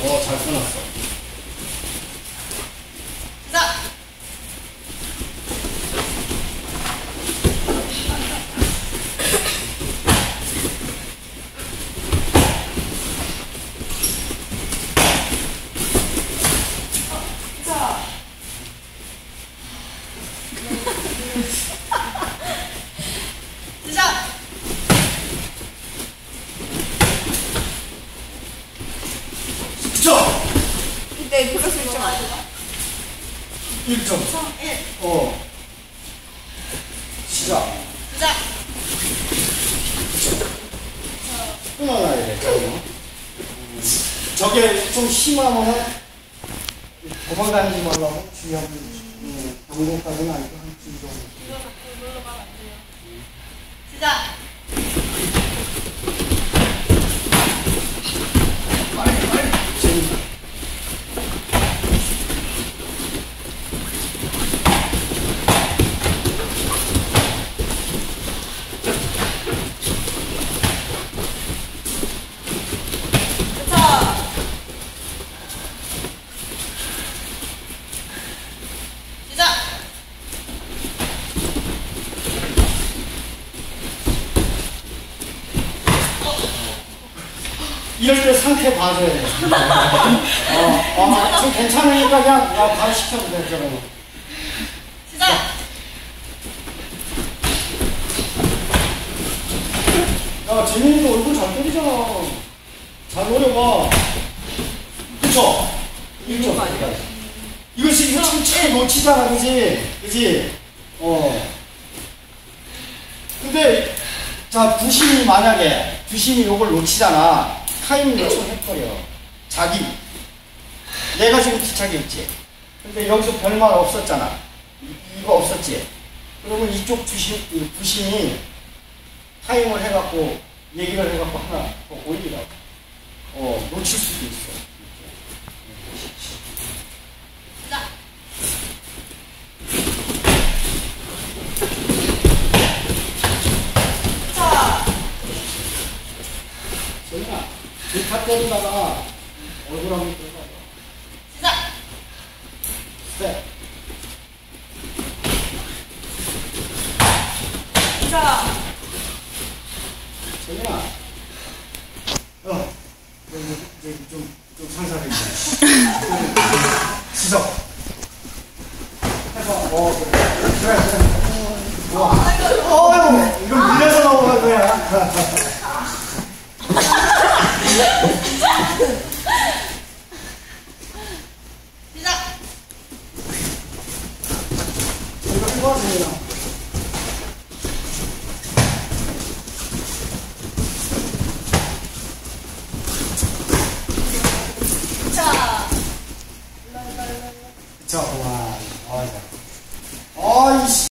어, 잘 끊었어. 그거 설정 안 돼. 1점. 1. 어. 시작. 시작. 끊어놔야 돼, 저거. 저게 좀 심하면은 도망다니지 말라고 주의하고 음, 방송까지는 아니고 한주 정도. 시작. 지금 자. 시작. 이럴 때 상태 봐줘야 돼. 어, 어, 좀 괜찮으니까 그냥 어, 바로 시켜도 돼, 저거. 시작. 야, 재민이도 얼굴 잘 때리잖아. 잘 노려봐. 그쵸? 이거 이거 지금 이거 참 놓치잖아, 그지? 그지? 어. 근데, 자, 부심이 만약에, 부심이 요걸 놓치잖아. 타이밍 놓치면 해버려. 자기. 내가 지금 기차게 있지? 근데 여기서 별말 없었잖아. 이- 이거 없었지? 그러면 이쪽 부심, 이 부심이 타임을 해갖고 얘기를 해갖고 하나 더 올리라고. 어, 놓칠 수도 있어. 시작. 자. 소연아, 기타 때리다가 얼굴 한번 들어봐. 시작. 네. 자. 소연아, 어, 여기 좀, 좀 상상해. 지적. 叫什么